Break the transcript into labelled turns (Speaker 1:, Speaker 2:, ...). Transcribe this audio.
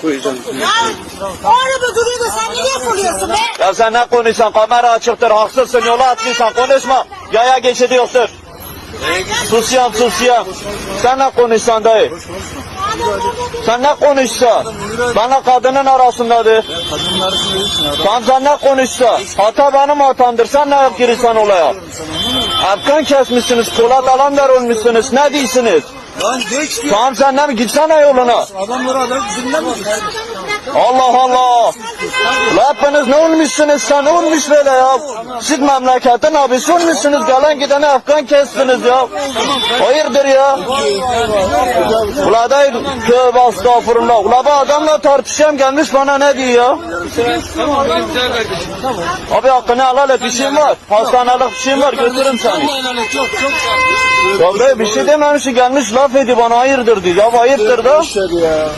Speaker 1: koyacağım.
Speaker 2: Ya orada duruyor da sen nereye fırlıyorsun be?
Speaker 3: Ya sen ne konuşsan kamera açıktır haksızsın yola atlıysan konuşma. Yaya geçidi yoktur. Susuyam susuyam. Sen ne konuşsan dayı? Sen ne konuşsan? Bana kadının arasındadır. Tamam sen ne konuşsa? Hata benim hatamdır. Sen ne girirsen olaya? Erken kesmişsiniz, polat alanlar olmuşsunuz. Ne diyorsunuz?
Speaker 1: Lan geç diyor.
Speaker 3: Tamam sen ne mi? Gitsene yoluna.
Speaker 1: Adamları adam dinle mi?
Speaker 3: Allah Allah. La hepiniz ne olmuşsunuz sen? Ne olmuş böyle ya? Siz memleketin abisi olmuşsunuz. Gelen gidene Afgan kestiniz ya. Hayırdır ya? Ula da tövbe estağfurullah. Ula bu adamla tartışayım gelmiş bana ne diyor ya? Abi hakkını helal et bir şeyim var. Hastanelik bir şeyim var götürürüm seni. Ya be bir şey dememiş gelmiş laf ediyor bana hayırdır diyor. Ya hayırdır da.
Speaker 1: Ya.